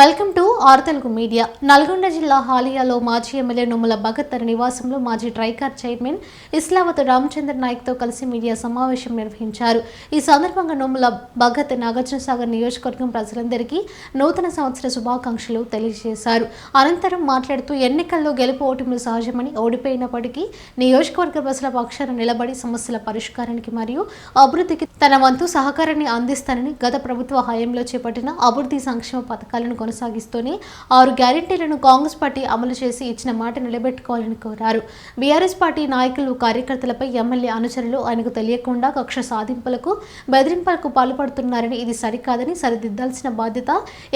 Welcome to R Telugu media. Nalgonda జిల్లా హాలియాలో మాజీ ఎమ్మెల్యే నుమ్మల భగత్ తన నివాసంలో మాజీ ట్రైకార్ చైర్మన్ ఇస్లావత్ రామచంద్ర నాయక్తో కలిసి మీడియా సమావేశం నిర్వహించారు. ఈ సందర్భంగా నుమ్మల భగత్ నాగార్జున సాగర్ నియోజకవర్గం ప్రజలందరికీ నూతన సంవత్సర శుభాకాంక్షలు తెలియజేశారు. అనంతరం మాట్లాడుతూ ఎన్నికల్లో గెలుపు ఓటములు సహజమని ఓడిపోయినప్పటికీ నియోజకవర్గ ప్రజల పక్షాన నిలబడి సమస్యల పరిష్కారానికి మరియు అభివృద్ధికి తన వంతు సహకారాన్ని అందిస్తానని గత ప్రభుత్వ హయాంలో చేపట్టిన అభివృద్ధి సంక్షేమ పథకాలను కొనసాగిస్తూనే ఆరు గ్యారెంటీలను కాంగ్రెస్ పార్టీ అమలు చేసి ఇచ్చిన మాట నిలబెట్టుకోవాలని కోరారు. బీఆర్ఎస్ పార్టీ నాయకులు కార్యకర్తలపై ఎమ్మెల్యే అనుచరులు ఆయనకు తెలియకుండా కక్ష సాధింపులకు బెదిరింపులకు పాల్పడుతున్నారని ఇది సరికాదని సరిదిద్దాల్సిన బాధ్యత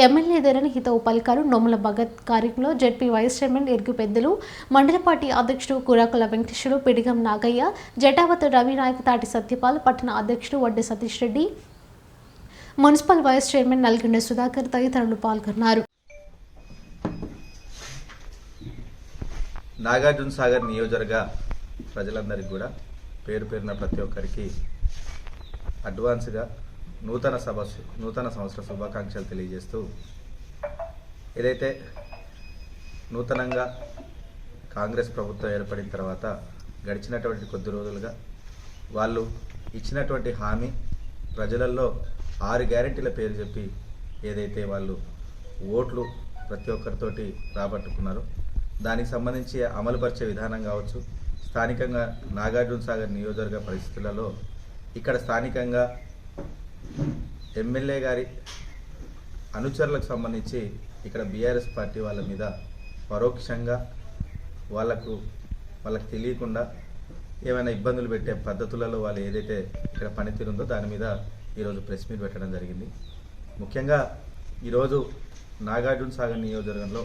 ఎమ్మెల్యేదేనని హితవు పలికారు నోముల భగత్ కార్యక్రమంలో జడ్పీ వైస్ చైర్మన్ ఎరుగు పెద్దలు మండల పార్టీ అధ్యక్షుడు కురాకుల వెంకటేశ్వరు పిడిగం నాగయ్య జటావత్ రవి నాయక్ తాటి సత్యపాల్ పట్టణ అధ్యక్షుడు Vadde Satish Reddy municipal vice chairman Nalgonda Sudhakar తదితరులు పాల్గొన్నారు. నాగార్జున సాగర్ నియోజకవర్గ ప్రజలందరికీ కూడా పేరు పేరున ప్రతి ఒక్కరికి అడ్వాన్స్గా నూతన సభ నూతన సంవత్సర శుభాకాంక్షలు తెలియజేస్తూ ఏదైతే నూతనంగా కాంగ్రెస్ ప్రభుత్వం ఏర్పడిన తర్వాత గడిచినటువంటి కొద్ది రోజులుగా వాళ్ళు ఇచ్చినటువంటి హామీ ప్రజలలో ఆరు గ్యారెంటీల పేరు చెప్పి ఏదైతే వాళ్ళు ఓట్లు ప్రతి ఒక్కరితోటి రాబట్టుకున్నారో దానికి సంబంధించి అమలుపరిచే విధానం కావచ్చు. స్థానికంగా నాగార్జున సాగర్ నియోజకవర్గ పరిస్థితులలో ఇక్కడ స్థానికంగా ఎమ్మెల్యే గారి అనుచరులకు సంబంధించి ఇక్కడ బీఆర్ఎస్ పార్టీ వాళ్ళ మీద పరోక్షంగా వాళ్ళకు వాళ్ళకి తెలియకుండా ఏమైనా ఇబ్బందులు పెట్టే పద్ధతులలో వాళ్ళు ఏదైతే ఇక్కడ పనితీరు ఉందో దాని మీద ఈరోజు ప్రెస్ మీట్ పెట్టడం జరిగింది. ముఖ్యంగా ఈరోజు నాగార్జున సాగర్ నియోజకవర్గంలో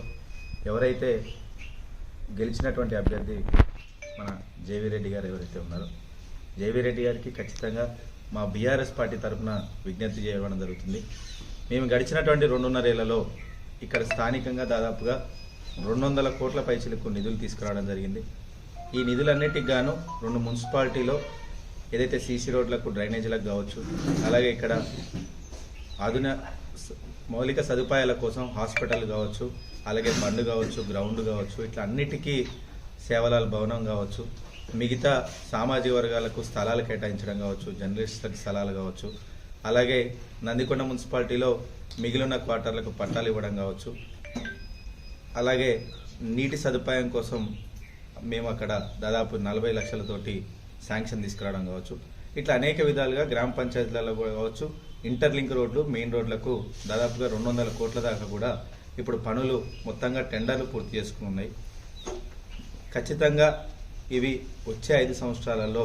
ఎవరైతే గెలిచినటువంటి అభ్యర్థి మన జేవీ రెడ్డి గారు ఎవరైతే ఉన్నారో. జేవీ రెడ్డి గారికి ఖచ్చితంగా మా బీఆర్ఎస్ పార్టీ తరఫున విజ్ఞప్తి చేయడం జరుగుతుంది. మేము గడిచినటువంటి రెండున్నరేళ్ళలో ఇక్కడ స్థానికంగా దాదాపుగా రెండు వందల కోట్ల పైసలకు నిధులు తీసుకురావడం జరిగింది. ఈ నిధులన్నిటికి గాను రెండు మున్సిపాలిటీలో ఏదైతే సీసీ రోడ్లకు డ్రైనేజీలకు కావచ్చు అలాగే ఇక్కడ ఆధునిక మౌలిక సదుపాయాల కోసం హాస్పిటల్ కావచ్చు అలాగే బండ్ కావచ్చు గ్రౌండ్ కావచ్చు ఇట్లా అన్నిటికీ సేవలాల భవనం కావచ్చు మిగతా సామాజిక వర్గాలకు స్థలాలు కేటాయించడం కావచ్చు జర్నలిస్టులకు స్థలాలు కావచ్చు అలాగే నందికొండ మున్సిపాలిటీలో మిగిలిన క్వార్టర్లకు పట్టాలు ఇవ్వడం కావచ్చు. అలాగే నీటి సదుపాయం కోసం మేము అక్కడ దాదాపు నలభై లక్షలతోటి శాంక్షన్ తీసుకురావడం కావచ్చు. ఇట్లా అనేక విధాలుగా గ్రామ పంచాయతీలలో కూడా కావచ్చు ఇంటర్లింక్ రోడ్లు మెయిన్ రోడ్లకు దాదాపుగా రెండు వందల కోట్ల దాకా కూడా ఇప్పుడు పనులు మొత్తంగా టెండర్లు పూర్తి చేసుకుని ఉన్నాయి. ఖచ్చితంగా ఇవి వచ్చే ఐదు సంవత్సరాలలో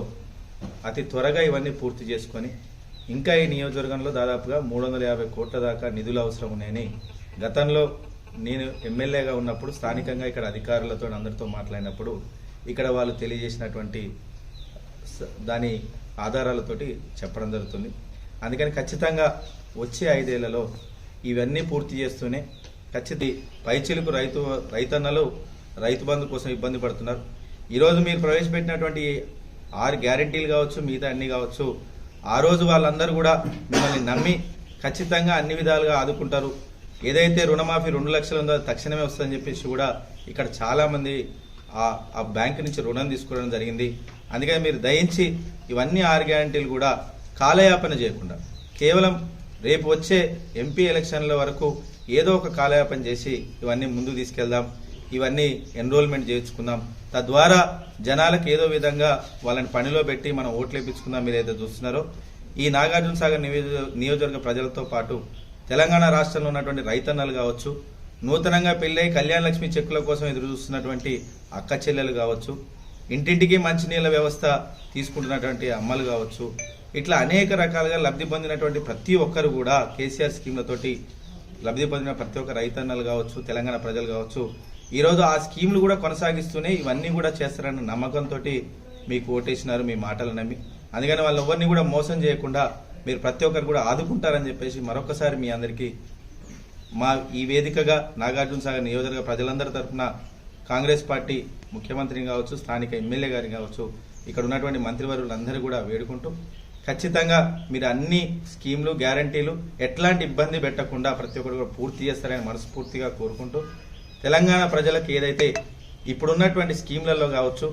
అతి త్వరగా ఇవన్నీ పూర్తి చేసుకొని ఇంకా ఈ నియోజకవర్గంలో దాదాపుగా మూడు వందల యాభై కోట్ల దాకా నిధులు అవసరం ఉన్నాయని గతంలో నేను ఎమ్మెల్యేగా ఉన్నప్పుడు స్థానికంగా ఇక్కడ అధికారులతో అందరితో మాట్లాడినప్పుడు ఇక్కడ వాళ్ళు తెలియజేసినటువంటి స- దాని ఆధారాలతోటి చెప్పడం జరుగుతుంది. అందుకని ఖచ్చితంగా వచ్చే ఐదేళ్ళలో ఇవన్నీ పూర్తి చేస్తూనే ఖచ్చితంగా పైచిలుకు రైతు రైతన్నలు రైతు బంధు కోసం ఇబ్బంది పడుతున్నారు. ఈరోజు మీరు ప్రవేశపెట్టినటువంటి ఆరు గ్యారెంటీలు కావచ్చు మిగతా అన్ని కావచ్చు ఆ రోజు వాళ్ళందరూ కూడా మిమ్మల్ని నమ్మి ఖచ్చితంగా అన్ని విధాలుగా ఆదుకుంటారు. ఏదైతే రుణమాఫీ రెండు లక్షలు ఉందో తక్షణమే వస్తుందని చెప్పేసి కూడా ఇక్కడ చాలామంది ఆ ఆ బ్యాంక్ నుంచి రుణం తీసుకోవడం జరిగింది. అందుకని మీరు దయించి ఇవన్నీ ఆరు గ్యారంటీలు కూడా కాలయాపన చేయకుండా కేవలం రేపు వచ్చే ఎంపీ ఎలక్షన్ల వరకు ఏదో ఒక కాలయాపన చేసి ఇవన్నీ ముందుకు తీసుకెళ్దాం ఇవన్నీ ఎన్రోల్మెంట్ చేయించుకుందాం. తద్వారా జనాలకు ఏదో విధంగా వాళ్ళని పనిలో పెట్టి మనం ఓట్లు వేయించుకుందాం మీరు ఏదో చూస్తున్నారో. ఈ నాగార్జున సాగర్ నియోజక నియోజకవర్గ ప్రజలతో పాటు తెలంగాణ రాష్ట్రంలో ఉన్నటువంటి రైతన్నలు కావచ్చు నూతనంగా పెళ్ళై కళ్యాణ లక్ష్మి చెక్కుల కోసం ఎదురు చూస్తున్నటువంటి అక్క చెల్లెలు కావచ్చు ఇంటింటికి మంచినీళ్ళ వ్యవస్థ తీసుకుంటున్నటువంటి అమ్మలు కావచ్చు ఇట్లా అనేక రకాలుగా లబ్ధి పొందినటువంటి ప్రతి ఒక్కరు కూడా కేసీఆర్ స్కీమ్లతోటి లబ్ధి పొందిన ప్రతి ఒక్క రైతన్నలు కావచ్చు తెలంగాణ ప్రజలు కావచ్చు ఈరోజు ఆ స్కీమ్లు కూడా కొనసాగిస్తూనే ఇవన్నీ కూడా చేస్తారన్న నమ్మకంతో మీకు ఓటేసినారు మీ మాటలు నమ్మి. అందుకని వాళ్ళు ఎవరిని కూడా మోసం చేయకుండా మీరు ప్రతి ఒక్కరు కూడా ఆదుకుంటారని చెప్పేసి మరొకసారి మీ అందరికీ మా ఈ వేదికగా నాగార్జున సాగర్ నియోజకవర్గ ప్రజలందరి తరఫున కాంగ్రెస్ పార్టీ ముఖ్యమంత్రిని కావచ్చు స్థానిక ఎమ్మెల్యే గారిని కావచ్చు ఇక్కడ ఉన్నటువంటి మంత్రివర్యులందరూ కూడా వేడుకుంటూ ఖచ్చితంగా మీరు అన్ని స్కీమ్లు గ్యారంటీలు ఎట్లాంటి ఇబ్బంది పెట్టకుండా ప్రతి ఒక్కరు కూడా పూర్తి చేస్తారని మనస్ఫూర్తిగా కోరుకుంటూ తెలంగాణ ప్రజలకు ఏదైతే ఇప్పుడున్నటువంటి స్కీమ్లలో కావచ్చు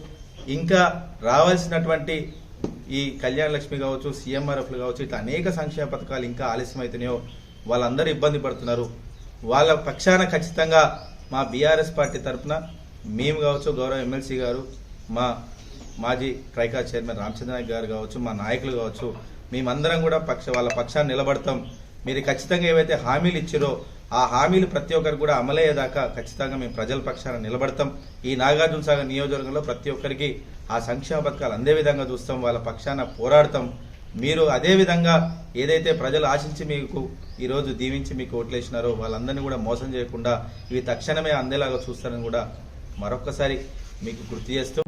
ఇంకా రావాల్సినటువంటి ఈ కళ్యాణ లక్ష్మి కావచ్చు సీఎంఆర్ఎఫ్లు కావచ్చు ఇట్లా అనేక సంక్షేమ పథకాలు ఇంకా ఆలస్యం అవుతున్నాయో వాళ్ళందరూ ఇబ్బంది పడుతున్నారు. వాళ్ళ పక్షాన ఖచ్చితంగా మా బీఆర్ఎస్ పార్టీ తరఫున మేము కావచ్చు గౌరవ ఎమ్మెల్సీ గారు మా మాజీ ట్రైకా చైర్మన్ రామచంద్ర నాయక్ గారు కావచ్చు మా నాయకులు కావచ్చు మేమందరం కూడా పక్ష వాళ్ళ పక్షాన్ని నిలబడతాం. మీరు ఖచ్చితంగా ఏవైతే హామీలు ఇచ్చారో ఆ హామీలు ప్రతి ఒక్కరు కూడా అమలయ్యేదాకా ఖచ్చితంగా మేము ప్రజల పక్షాన నిలబడతాం. ఈ నాగార్జున సాగర్ నియోజకవర్గంలో ప్రతి ఒక్కరికి ఆ సంక్షేమ పథకాలు అందే విధంగా చూస్తాం వాళ్ళ పక్షాన పోరాడతాం. మీరు అదే విధంగా ఏదైతే ప్రజలు ఆశించి మీకు ఈరోజు దీవించి మీకు ఓట్లేసినారో వాళ్ళందరినీ కూడా మోసం చేయకుండా ఇవి తక్షణమే అందేలాగా చూస్తారని కూడా మరొకసారి మీకు గుర్తు చేస్తూ